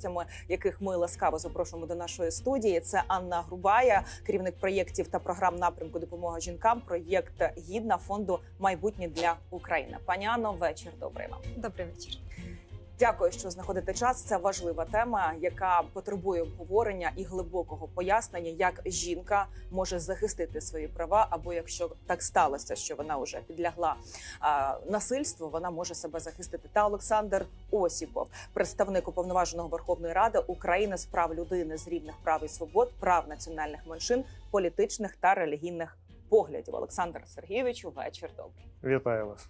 гостями, яких ми ласкаво запрошуємо до нашої студії. Це Анна Грубая, керівник проєктів та програм напрямку допомога жінкам. Проєкт гідна фонду майбутнє для України. Пані Анно, вечір добрий вам. Добрий вечір. Дякую, що знаходите час. Це важлива тема, яка потребує обговорення і глибокого пояснення, як жінка може захистити свої права, або якщо так сталося, що вона вже підлягла а, насильству, вона може себе захистити. Та Олександр Осіпов, представник уповноваженого Верховної Ради України з прав людини з рівних прав і свобод, прав національних меншин, політичних та релігійних поглядів. Олександр Сергійовичу, вечір добрий. Вітаю вас.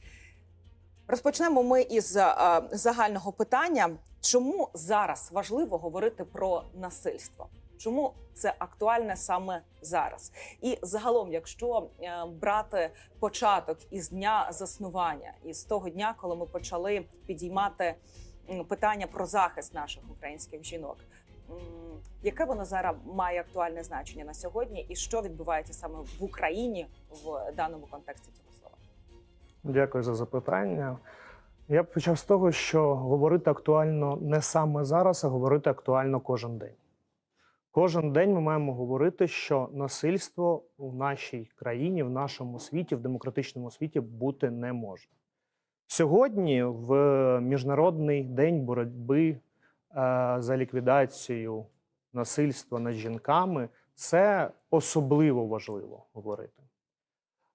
Розпочнемо ми із е, загального питання: чому зараз важливо говорити про насильство? Чому це актуальне саме зараз? І загалом, якщо е, брати початок із дня заснування, із того дня, коли ми почали підіймати питання про захист наших українських жінок, яке воно зараз має актуальне значення на сьогодні, і що відбувається саме в Україні в даному контексті цього? Дякую за запитання. Я б почав з того, що говорити актуально не саме зараз, а говорити актуально кожен день. Кожен день ми маємо говорити, що насильство у нашій країні, в нашому світі, в демократичному світі бути не може. Сьогодні, в Міжнародний день боротьби е, за ліквідацію насильства над жінками, це особливо важливо говорити.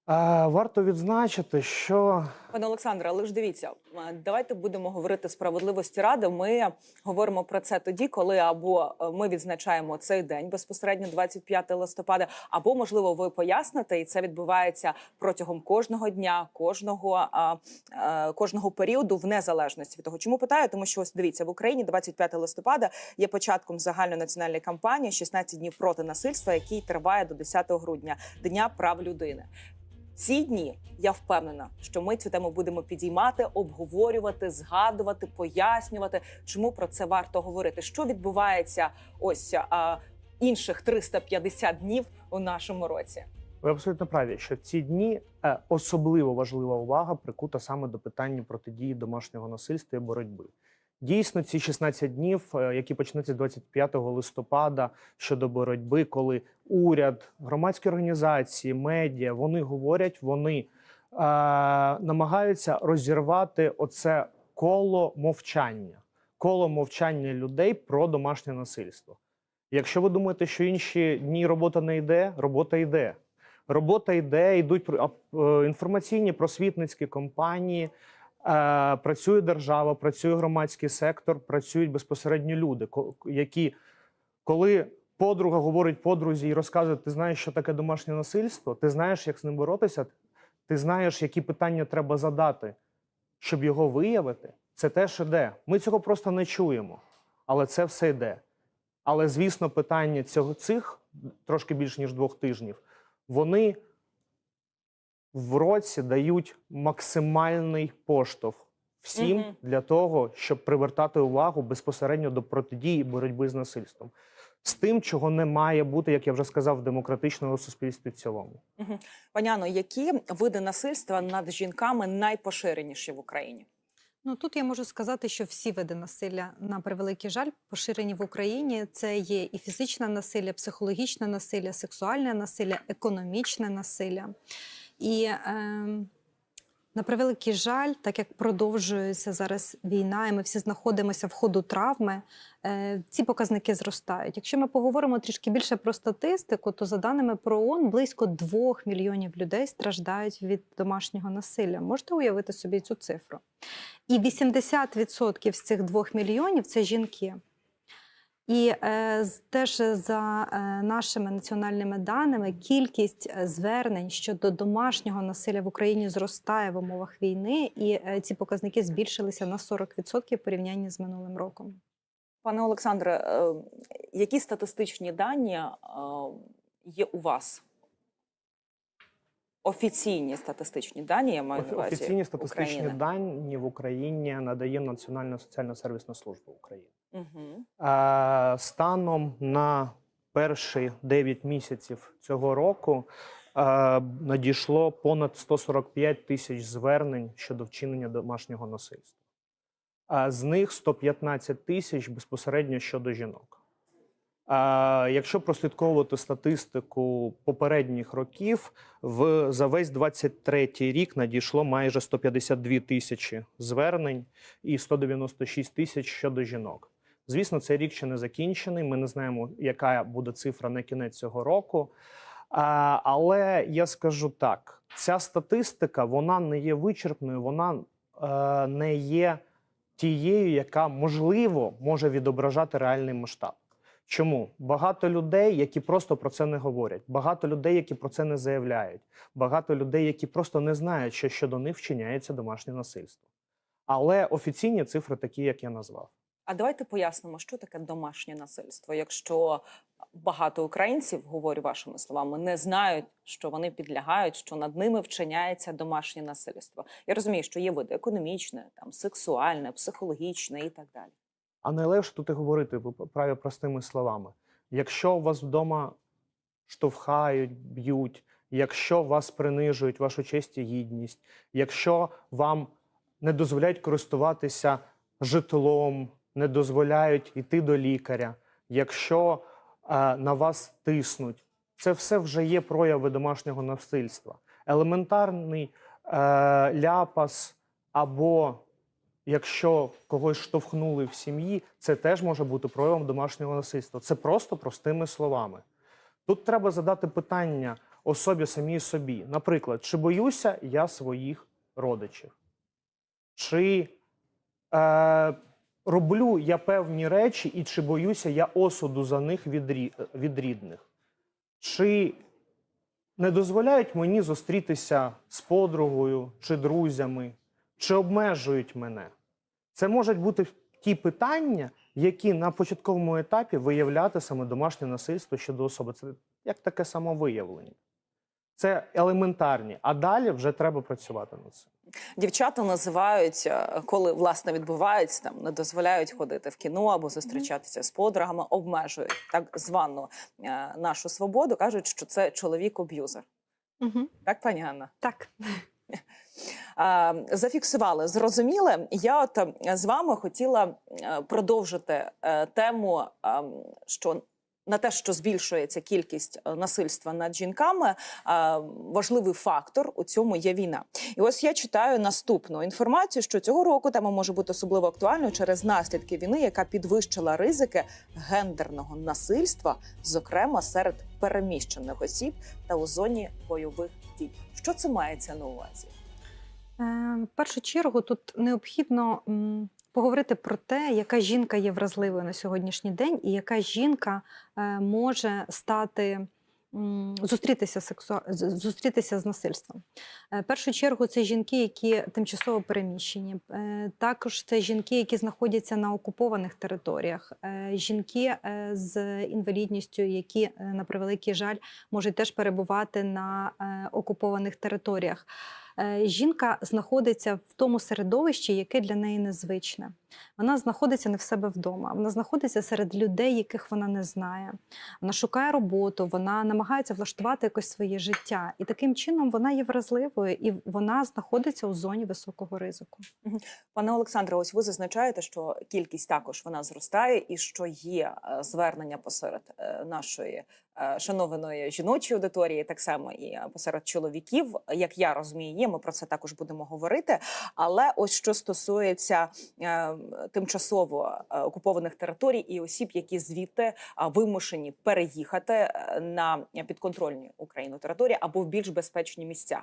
Варто відзначити, що Пане Олександре, але ж дивіться, давайте будемо говорити справедливості ради. Ми говоримо про це тоді, коли або е, ми відзначаємо цей день безпосередньо 25 листопада, або можливо ви поясните, і це відбувається протягом кожного дня, кожного кожного періоду, в незалежності від того, чому питаю, тому що ось дивіться в Україні 25 листопада є початком загальнонаціональної кампанії «16 днів проти насильства, який триває до 10 грудня, дня прав людини. Ці дні я впевнена, що ми цю тему будемо підіймати, обговорювати, згадувати, пояснювати, чому про це варто говорити. Що відбувається ось а, інших 350 днів у нашому році? ви абсолютно праві, що ці дні е, особливо важлива увага прикута саме до питання протидії домашнього насильства і боротьби. Дійсно, ці 16 днів, е, які почнуться 25 листопада щодо боротьби, коли уряд, громадські організації, медіа вони говорять, вони е, намагаються розірвати оце коло мовчання, коло мовчання людей про домашнє насильство. Якщо ви думаєте, що інші дні робота не йде, робота йде. Робота йде, йдуть е, інформаційні просвітницькі компанії. Е, Працює держава, працює громадський сектор, працюють безпосередньо люди, які, коли подруга говорить подрузі і розказує, ти знаєш, що таке домашнє насильство, ти знаєш, як з ним боротися, ти знаєш, які питання треба задати, щоб його виявити, це теж іде. Ми цього просто не чуємо, але це все йде. Але, звісно, питання цього цих трошки більше ніж двох тижнів, вони в році дають максимальний поштовх всім Мгм. для того, щоб привертати увагу безпосередньо до протидії і боротьби з насильством. З тим, чого не має бути, як я вже сказав, в демократичному суспільстві в цілому. Паняно, які види насильства над жінками найпоширеніші в Україні? Ну тут я можу сказати, що всі види насилля на превеликий жаль поширені в Україні. Це є і фізичне насилля, психологічне насилля, сексуальне насилля, економічне насилля. І е, на превеликий жаль, так як продовжується зараз війна, і ми всі знаходимося в ходу травми, е, ці показники зростають. Якщо ми поговоримо трішки більше про статистику, то за даними про ООН, близько 2 мільйонів людей страждають від домашнього насилля. Можете уявити собі цю цифру? І 80% з цих 2 мільйонів це жінки. І е, теж за е, нашими національними даними, кількість е, звернень щодо домашнього насилля в Україні зростає в умовах війни, і е, ці показники збільшилися на 40% в порівнянні з минулим роком. Пане Олександре, е, які статистичні дані е, є у вас? Офіційні статистичні дані я маю на увазі. Офіційні статистичні України. дані в Україні надає Національна соціальна сервісна служба України. Станом на перші 9 місяців цього року е, надійшло понад 145 тисяч звернень щодо вчинення домашнього насильства. а з них 115 тисяч безпосередньо щодо жінок. А, якщо прослідковувати статистику попередніх років, в за весь 23 рік надійшло майже 152 тисячі звернень і 196 тисяч щодо жінок. Звісно, цей рік ще не закінчений. Ми не знаємо, яка буде цифра на кінець цього року. Але я скажу так: ця статистика вона не є вичерпною, вона е, не є тією, яка можливо може відображати реальний масштаб. Чому багато людей, які просто про це не говорять, багато людей, які про це не заявляють, багато людей, які просто не знають, що щодо них вчиняється домашнє насильство. Але офіційні цифри такі, як я назвав. А давайте пояснимо, що таке домашнє насильство. Якщо багато українців, говорю вашими словами, не знають, що вони підлягають, що над ними вчиняється домашнє насильство. Я розумію, що є види економічне, там сексуальне, психологічне і так далі. А найлегше тут і говорити праві простими словами. Якщо вас вдома штовхають, б'ють, якщо вас принижують вашу честь і гідність, якщо вам не дозволяють користуватися житлом, не дозволяють йти до лікаря, якщо е, на вас тиснуть, це все вже є прояви домашнього насильства. Елементарний е, ляпас або якщо когось штовхнули в сім'ї, це теж може бути проявом домашнього насильства. Це просто простими словами. Тут треба задати питання особі самій собі. Наприклад, чи боюся я своїх родичів? Чи е, роблю я певні речі, і чи боюся я осуду за них від, від рідних? Чи не дозволяють мені зустрітися з подругою чи друзями, чи обмежують мене? Це можуть бути ті питання, які на початковому етапі виявляти саме домашнє насильство щодо особи. Це як таке самовиявлення. Це елементарні, а далі вже треба працювати над цим. Дівчата називають, е, коли власне відбувається, там не дозволяють ходити в кіно або зустрічатися з подругами, обмежують так звану е, нашу свободу. кажуть, що це чоловік-аб'юзер. Угу. Так, пані Ганна? Так. Зафіксували, зрозуміли. Я от е, з вами хотіла продовжити тему, е, що на те, що збільшується кількість е, насильства над жінками, важливий фактор у цьому є війна. І ось я читаю наступну інформацію, що цього року тема може бути особливо актуальною через наслідки війни, яка підвищила ризики гендерного насильства, зокрема серед переміщених осіб та у зоні бойових дій. Що це мається на увазі? Е, В першу чергу тут необхідно поговорити про те, яка жінка є вразливою на сьогоднішній день, і яка жінка е, може стати зустрітися сексу... зустрітися з насильством. Е, В першу чергу це жінки, які тимчасово переміщені. Е, Також це жінки, які знаходяться на окупованих територіях, жінки з інвалідністю, які на превеликий жаль можуть теж перебувати на окупованих територіях. Е, Жінка знаходиться в тому середовищі, яке для неї незвичне. Вона знаходиться не в себе вдома, вона знаходиться серед людей, яких вона не знає. Вона шукає роботу, вона намагається влаштувати якось своє життя. І таким чином вона є вразливою і вона знаходиться у зоні високого ризику. Пане Олександре, ось ви зазначаєте, що кількість також вона зростає, і що є е, звернення посеред е, нашої шанованої жіночої аудиторії, так само і е, посеред чоловіків. Як я розумію, є. Ми про це також будемо говорити. Але ось що стосується е, тимчасово е, окупованих територій і осіб, які звідти вимушені переїхати е, на підконтрольні Україну території або в більш безпечні місця.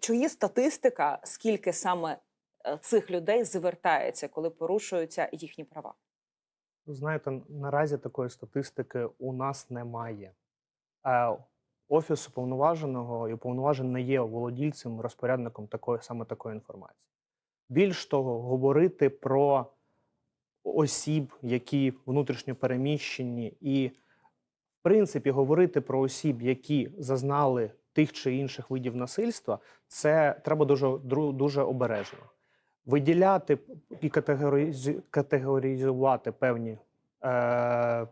Чи є статистика, скільки саме е, цих людей звертається, коли порушуються їхні права? Ви Знаєте, наразі такої статистики у нас немає. Е, Офіс уповноваженого і уповноважений не є володільцем, розпорядником такої саме такої інформації. Більш того, говорити про осіб, які внутрішньо переміщені, і, в принципі, говорити про осіб, які зазнали тих чи інших видів насильства, це треба дуже, дуже обережно. Виділяти і категоризу- категоризувати певні е,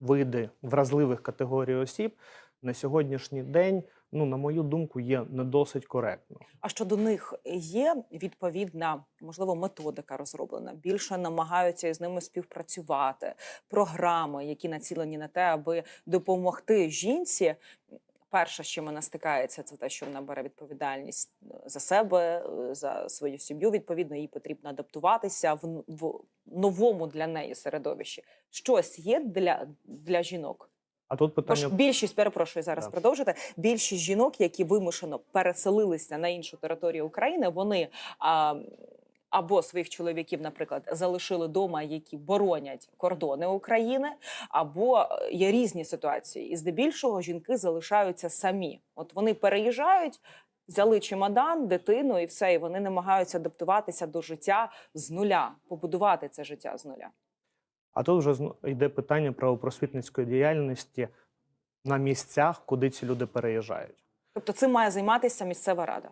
види вразливих категорій осіб на сьогоднішній день ну на мою думку, є не досить коректно. А щодо них є відповідна, можливо, методика розроблена. Більше намагаються із ними співпрацювати. Програми, які націлені на те, аби допомогти жінці. Перше, з чим вона стикається, це те, що вона бере відповідальність е, за себе, е, за свою сім'ю. Відповідно, їй потрібно адаптуватися в, в новому для неї середовищі. Щось є для, для жінок. А тут питання більшість, перепрошую зараз Да. продовжити. Більшість жінок, які вимушено переселилися на іншу територію України, вони а, або своїх чоловіків, наприклад, залишили вдома, які боронять кордони України, або е, є різні ситуації. І здебільшого жінки залишаються самі. От вони переїжджають. Взяли чемодан, дитину і все, і вони намагаються адаптуватися до життя з нуля, побудувати це життя з нуля. А тут вже йде питання правопросвітницької діяльності на місцях, куди ці люди переїжджають. Тобто, цим має займатися місцева рада.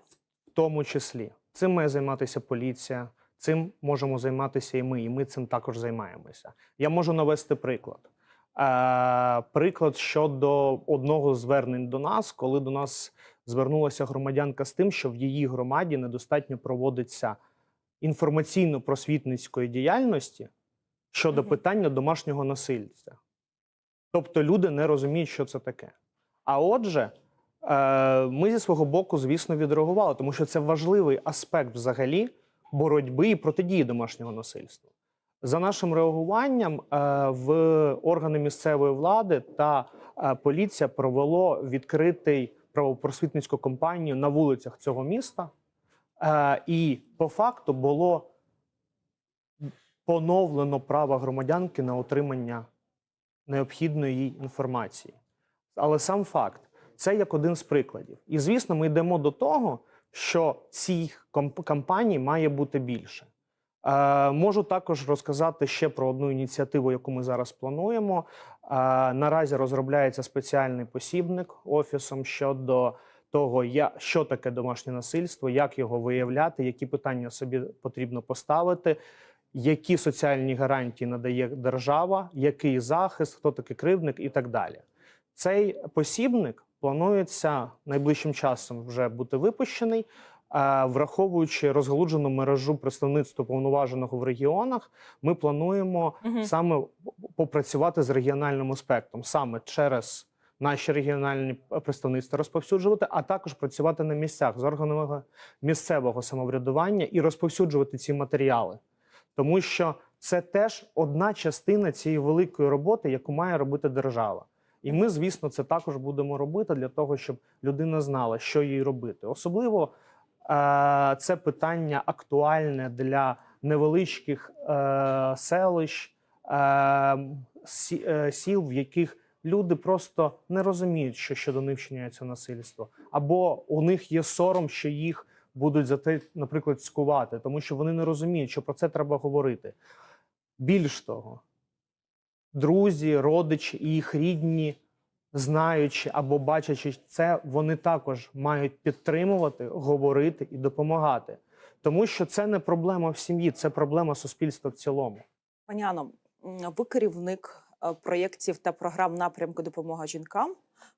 В тому числі цим має займатися поліція, цим можемо займатися і ми, і ми цим також займаємося. Я можу навести приклад. Е, приклад щодо одного з звернень до нас, коли до нас звернулася громадянка з тим, що в її громаді недостатньо проводиться інформаційно-просвітницької діяльності щодо питання домашнього насильства. Тобто люди не розуміють, що це таке. А отже, ми зі свого боку, звісно, відреагували, тому що це важливий аспект взагалі боротьби і протидії домашнього насильства. За нашим реагуванням, е, в органи місцевої влади та е, поліція провело відкритий правопросвітницьку кампанію на вулицях цього міста. Е, І по факту було поновлено право громадянки на отримання необхідної інформації. Але сам факт це як один з прикладів. І звісно, ми йдемо до того, що цих комп- кампаній має бути більше. Е, можу також розказати ще про одну ініціативу, яку ми зараз плануємо. Е, наразі розробляється спеціальний посібник офісом щодо того, що таке домашнє насильство, як його виявляти, які питання собі потрібно поставити, які соціальні гарантії надає держава, який захист, хто такий кривдник і так далі. Цей посібник планується найближчим часом вже бути випущений. Е, Враховуючи розгалуджену мережу представництва повноваженого в регіонах, ми плануємо Мгм. саме попрацювати з регіональним аспектом, саме через наші регіональні представництва розповсюджувати, а також працювати на місцях з органами місцевого самоврядування і розповсюджувати ці матеріали, тому що це теж одна частина цієї великої роботи, яку має робити держава. І ми, звісно, це також будемо робити для того, щоб людина знала, що їй робити. Особливо е, це питання актуальне для невеличких е, селищ, е, сі, сіл, в яких люди просто не розуміють, що щодо них вчиняється насильство, або у них є сором, що їх будуть за те, наприклад, скувати, тому що вони не розуміють, що про це треба говорити. Більш того, друзі, родичі і їх рідні, знаючи або бачачи це, вони також мають підтримувати, говорити і допомагати. Тому що це не проблема в сім'ї, це проблема суспільства в цілому. Пані Анно, ви керівник е, проєктів та програм напрямку допомога жінкам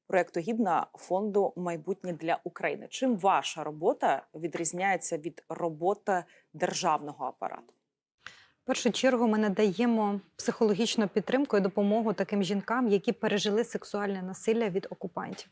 проєкту Гідна фонду майбутнє для України. Чим ваша робота відрізняється від роботи державного апарату? В першу чергу ми надаємо психологічну підтримку і допомогу таким жінкам, які пережили сексуальне насилля від окупантів.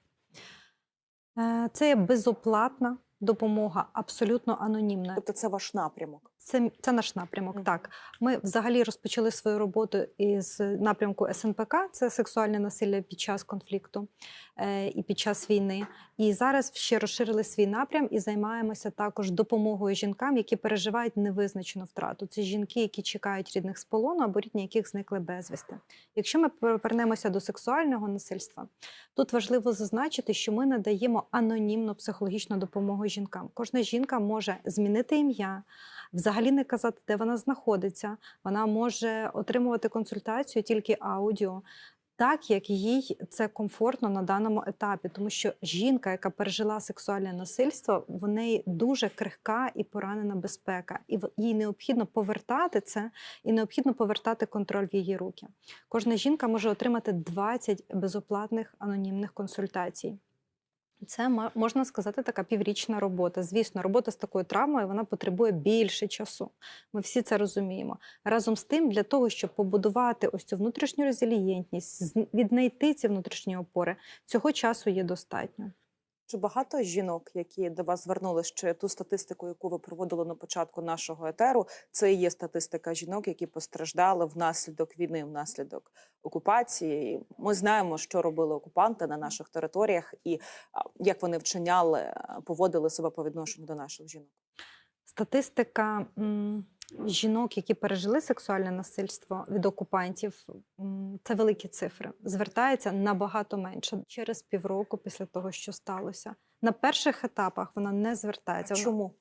Е, Це є безоплатна допомога, абсолютно анонімна. Тобто, це ваш напрямок. Це, це наш напрямок. Мгм. Так, ми взагалі розпочали свою роботу із напрямку СНПК, це сексуальне насилля під час конфлікту е, і під час війни. І зараз ще розширили свій напрям і займаємося також допомогою жінкам, які переживають невизначену втрату. Це жінки, які чекають рідних з полону або рідні, яких зникли безвісти. Якщо ми повернемося до сексуального насильства, тут важливо зазначити, що ми надаємо анонімну психологічну допомогу жінкам. Кожна жінка може змінити ім'я взагалі не казати, де вона знаходиться. Вона може отримувати консультацію тільки аудіо. Так, як їй це комфортно на даному етапі, тому що жінка, яка пережила сексуальне насильство, в неї дуже крихка і поранена безпека, і їй необхідно повертати це, і необхідно повертати контроль в її руки. Кожна жінка може отримати 20 безоплатних анонімних консультацій. Це можна сказати така піврічна робота. Звісно, робота з такою травмою вона потребує більше часу. Ми всі це розуміємо. Разом з тим, для того, щоб побудувати ось цю внутрішню резилієнтність, віднайти ці внутрішні опори, цього часу є достатньо. Чи багато жінок, які до вас звернулися, чи ту статистику, яку ви проводили на початку нашого етеру, це і є статистика жінок, які постраждали внаслідок війни, внаслідок окупації. Ми знаємо, що робили окупанти на наших територіях, і як вони вчиняли, поводили себе по відношенню до наших жінок. Статистика жінок, які пережили сексуальне насильство від окупантів, це великі цифри. Звертається набагато менше через півроку після того, що сталося. На перших етапах вона не звертається. Чому?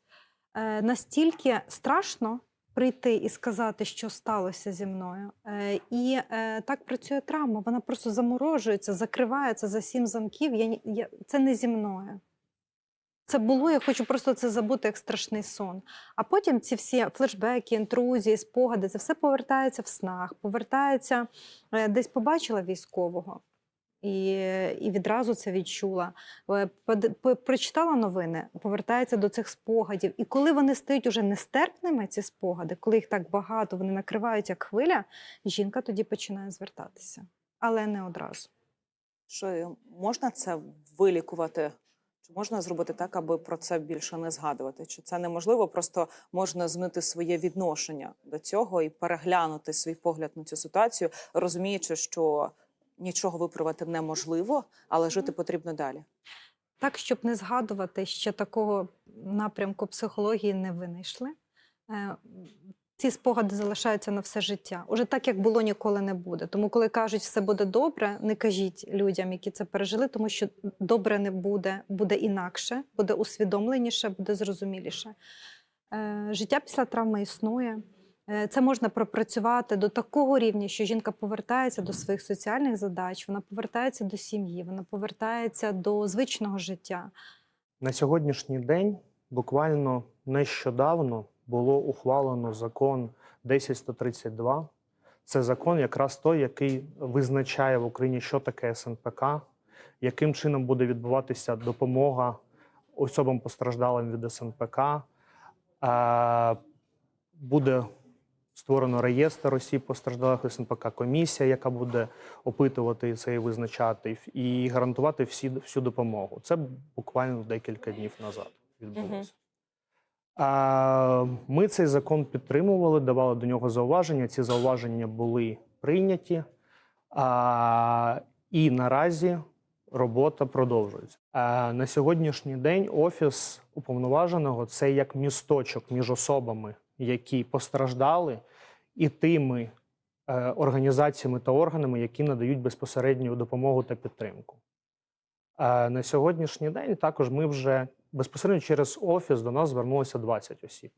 Е, настільки страшно прийти і сказати, що сталося зі мною. Е, і е, так працює травма. Вона просто заморожується, закривається за сім замків. Я, я, це не зі мною. Це було, я хочу просто це забути як страшний сон. А потім ці всі флешбеки, інтрузії, спогади, це все повертається в снах, повертається е, десь побачила військового. І, і відразу це відчула. Е, Прочитала новини, повертається до цих спогадів. І коли вони стають уже нестерпними, ці спогади, коли їх так багато, вони накривають як хвиля, жінка тоді починає звертатися, але не одразу. Чи можна це вилікувати? Чи можна зробити так, аби про це більше не згадувати? Чи це неможливо? Просто можна змінити своє відношення до цього і переглянути свій погляд на цю ситуацію, розуміючи, що нічого виправити неможливо, але жити потрібно далі. Так, щоб не згадувати, ще такого напрямку психології не винайшли. Ці спогади залишаються на все життя. Уже так, як було, ніколи не буде. Тому, коли кажуть, все буде добре, не кажіть людям, які це пережили, тому що добре не буде, буде інакше, буде усвідомленіше, буде зрозуміліше. Е, Життя після травми існує. Е, Це можна пропрацювати до такого рівня, що жінка повертається до своїх соціальних задач, вона повертається до сім'ї, вона повертається до звичного життя. На сьогоднішній день буквально нещодавно було ухвалено закон 10132. Це закон якраз той, який визначає в Україні, що таке СНПК, яким чином буде відбуватися допомога особам постраждалим від СНПК. Е, Буде створено реєстр осіб постраждалих СНПК, комісія, яка буде опитувати це і визначати, і гарантувати всі, всю допомогу. Це буквально декілька днів назад відбулося. Ми цей закон підтримували, давали до нього зауваження. Ці зауваження були прийняті. І наразі робота продовжується. На сьогоднішній день офіс уповноваженого це як місточок між особами, які постраждали, і тими е, організаціями та органами, які надають безпосередню допомогу та підтримку. На сьогоднішній день також ми вже безпосередньо через офіс до нас звернулося 20 осіб.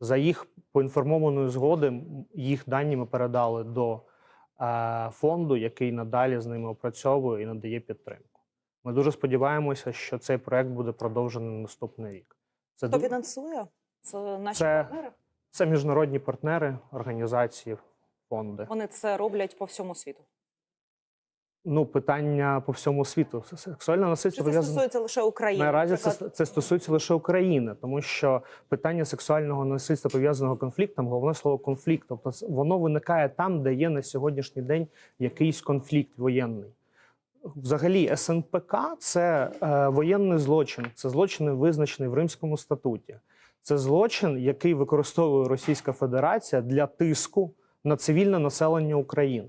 За їх поінформованою згоди їх дані ми передали до е, фонду, який надалі з ними опрацьовує і надає підтримку. Ми дуже сподіваємося, що цей проект буде продовжений на наступний рік. Це, Хто фінансує? Це наші Це- партнери. це міжнародні партнери, організації, фонди. Вони це роблять по всьому світу. Ну, питання по всьому світу. Сексуальне Чи насильство це пов'язане стосується лише України? Наразі це, це стосується лише України, тому що питання сексуального насильства пов'язаного конфліктом, головне слово конфлікт. Тобто воно виникає там, де є на сьогоднішній день якийсь конфлікт воєнний. Взагалі, СНПК це е, воєнний злочин, це злочин визначений в Римському статуті. Це злочин, який використовує Російська Федерація для тиску на цивільне населення України.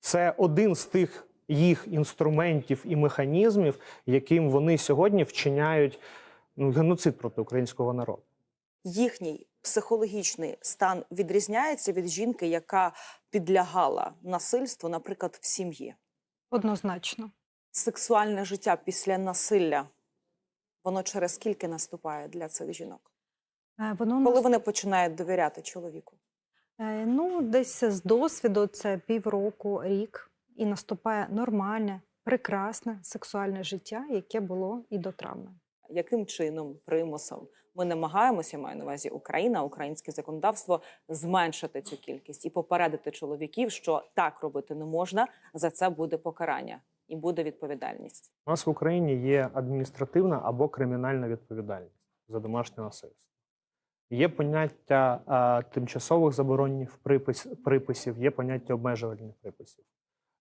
Це один з тих їх інструментів і механізмів, яким вони сьогодні вчиняють ну, геноцид проти українського народу. їхній психологічний стан відрізняється від жінки, яка підлягала насильству, наприклад, в сім'ї. Однозначно. Сексуальне життя після насилля воно через скільки наступає для цих жінок? Е, Воно Коли вони починають довіряти чоловіку? Е, Ну, десь з досвіду це півроку, рік, і наступає нормальне, прекрасне сексуальне життя, яке було і до травми. Яким чином, примусом ми намагаємося, я маю на увазі Україна, українське законодавство, зменшити цю кількість і попередити чоловіків, що так робити не можна, за це буде покарання. і буде відповідальність. У нас в Україні є адміністративна або кримінальна відповідальність за домашнє насильство. Є поняття а, тимчасових заборонних припис, приписів, є поняття обмежувальних приписів.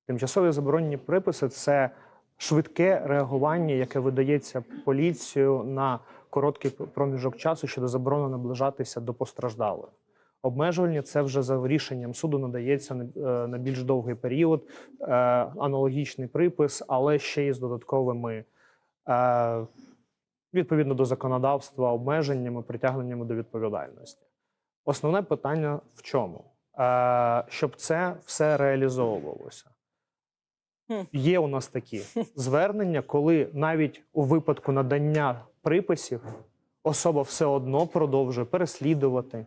Тимчасові заборонні приписи це швидке реагування, яке видається поліцією на короткий проміжок часу щодо заборони наближатися до постраждалої. Обмежувальні це вже за рішенням суду надається на, е, більш довгий період, е, аналогічний припис, але ще й з додатковими е, відповідно до законодавства, обмеженнями, притягненнями до відповідальності. Основне питання в чому? Е, щоб це все реалізовувалося. Є у нас такі звернення, коли навіть у випадку надання приписів особа все одно продовжує переслідувати,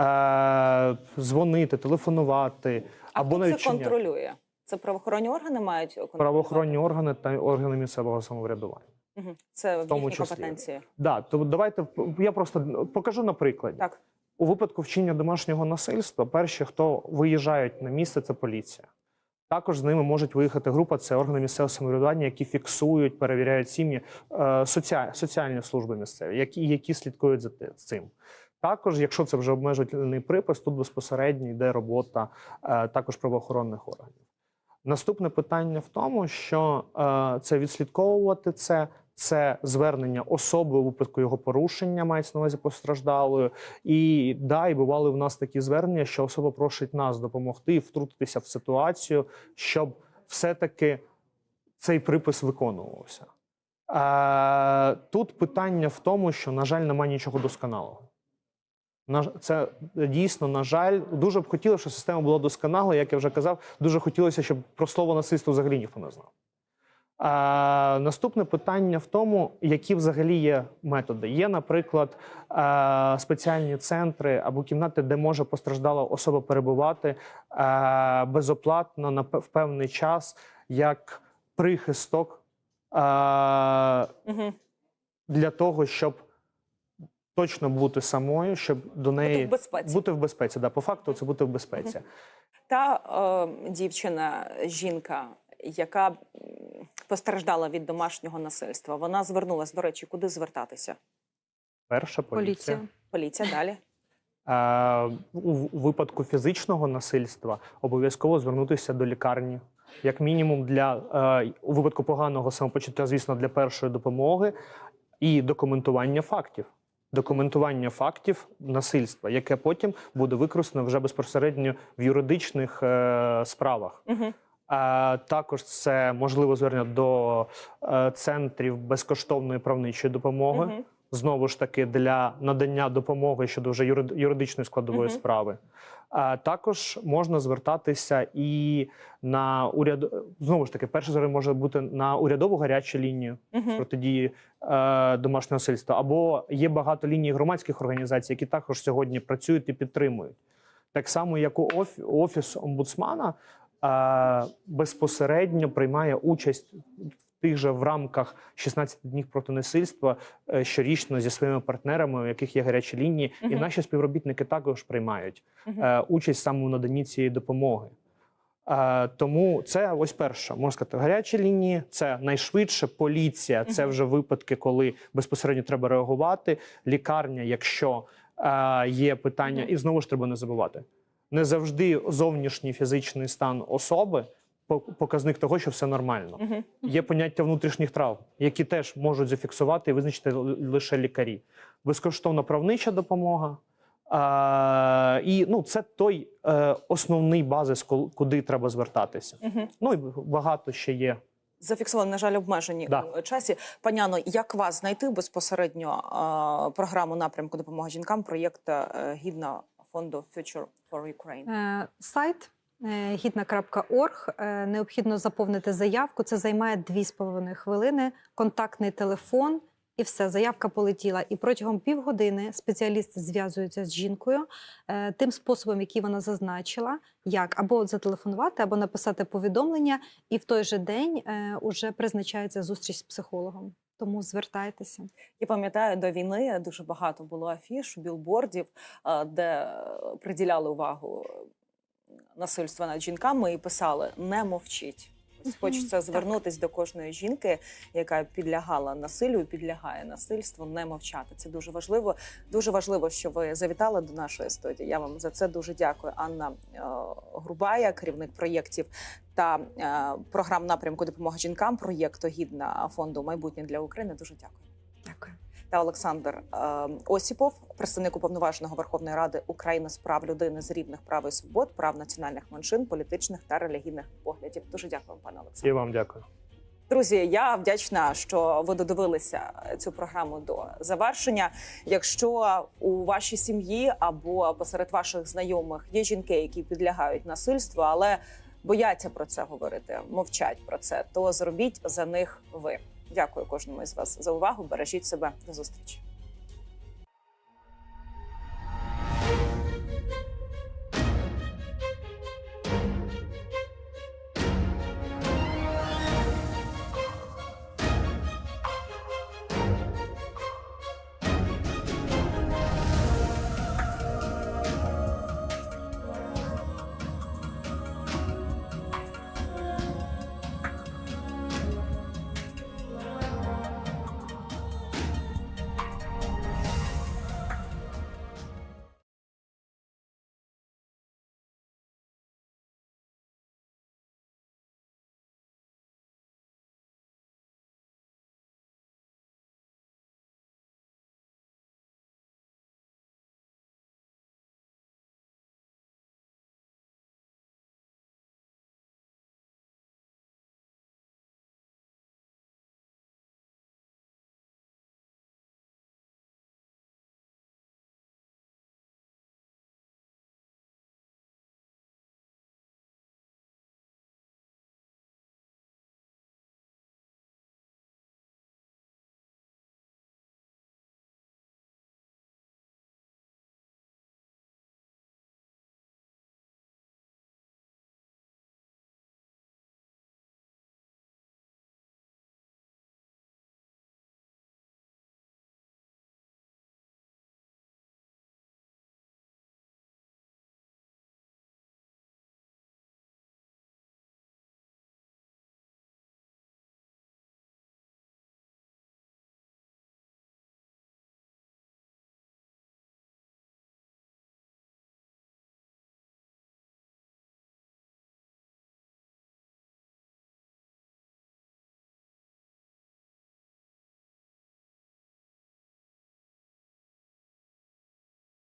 е, дзвонити, телефонувати або навіть це контролює? Це правоохоронні органи мають контролювати? правоохоронні органи та органи місцевого самоврядування. Це в тому числі. компетенції. Да, то давайте я просто покажу на прикладі. Так. У випадку вчинення домашнього насильства, перші, хто виїжджають на місце, це поліція. Також з ними можуть виїхати група, це органи місцевого самоврядування, які фіксують, перевіряють сім'ї, е, соціальні служби місцеві, які, які слідкують за цим. Також, якщо це вже обмежувальний припис, тут безпосередньо йде робота е, також правоохоронних органів. Наступне питання в тому, що е, це відслідковувати це, це звернення особи у випадку його порушення, мається на увазі постраждалою. І да, і бували в нас такі звернення, що особа просить нас допомогти втрутитися в ситуацію, щоб все-таки цей припис виконувався. Е, тут питання в тому, що, на жаль, немає нічого досконалого. Це дійсно, на жаль, дуже б хотілося, щоб система була досконала. Як я вже казав, дуже хотілося, щоб про слово насильство взагалі ніхто не знав. А, наступне питання в тому, які взагалі є методи. Є, наприклад, е, спеціальні центри або кімнати, де може постраждала особа перебувати е, безоплатно на в певний час, як прихисток е, Угу. для того, щоб точно бути самою, щоб до неї Бути в безпеці. бути в безпеці. Да, по факту це бути в безпеці. Та е, дівчина, жінка, яка постраждала від домашнього насильства, вона звернулася, до речі, куди звертатися? Перша поліція. Поліція. Поліція далі. Е, у у випадку фізичного насильства обов'язково звернутися до лікарні. Як мінімум, для е, у випадку поганого самопочуття, звісно, для першої допомоги і документування фактів. Документування фактів насильства, яке потім буде використано вже безпосередньо в юридичних е, справах. Угу. Також це можливо звернення до е, центрів безкоштовної правничої допомоги. Угу. Знову ж таки, для надання допомоги щодо вже юрид- юридичної складової Мгм. справи. Також можна звертатися і на уряд. Знову ж таки, перше звернення може бути на урядову гарячу лінію Угу. протидії е, домашнього насильства. Або є багато ліній громадських організацій, які також сьогодні працюють і підтримують. Так само, як у офіс омбудсмана безпосередньо приймає участь в тих же в рамках 16 днів проти насильства е, щорічно зі своїми партнерами, у яких є гарячі лінії, і наші співробітники також приймають е, участь саме у наданні цієї допомоги. Е, тому це ось перше, можна сказати, гарячі лінії, це найшвидше поліція. Це вже випадки, коли безпосередньо треба реагувати. Лікарня, якщо е, є питання, і знову ж треба не забувати. Не завжди зовнішній фізичний стан особи по- показник того, що все нормально. Угу. Є поняття внутрішніх травм, які теж можуть зафіксувати і визначити лише лікарі. Безкоштовна правнича допомога. А, і ну, це той е, основний базис, куди треба звертатися. Угу. Ну і багато ще є. Зафіксовано, на жаль, обмежені Да. у часі. Паняно, як вас знайти безпосередньо е, програму напрямку допомоги жінкам, проєкт е, гідна фонду Future for Ukraine? Е, Сайт е, гідна.орг. Е, Необхідно заповнити заявку. Це займає 2,5 хвилини. Контактний телефон. І все, заявка полетіла. І протягом півгодини спеціаліст зв'язується з жінкою тим способом, який вона зазначила, як або зателефонувати, або написати повідомлення, і в той же день уже призначається зустріч з психологом. Тому звертайтеся. Я пам'ятаю, до війни дуже багато було афіш, білбордів, е, де е, приділяли увагу насильства над жінками і писали: не мовчіть. Хочеться звернутись до кожної жінки, яка підлягала насилю, і підлягає насильству, не мовчати. Це дуже важливо. Дуже важливо, що ви завітали до нашої студії. Я вам за це дуже дякую. Анна е, Грубая, керівник проєктів та е, програм напрямку допомоги жінкам проєкту гідна фонду майбутнє для України. Дуже дякую. Та Олександр е, Осіпов, представник уповноваженого Верховної Ради України з прав людини з рівних прав і свобод, прав національних меншин, політичних та релігійних поглядів. Дуже дякую, пане Олександр. І вам дякую. Друзі, я вдячна, що ви додивилися цю програму до завершення. Якщо у вашій сім'ї або посеред ваших знайомих є жінки, які підлягають насильству, але бояться про це говорити, мовчать про це, то зробіть за них ви. Дякую кожному із вас за увагу. Бережіть себе до зустрічі.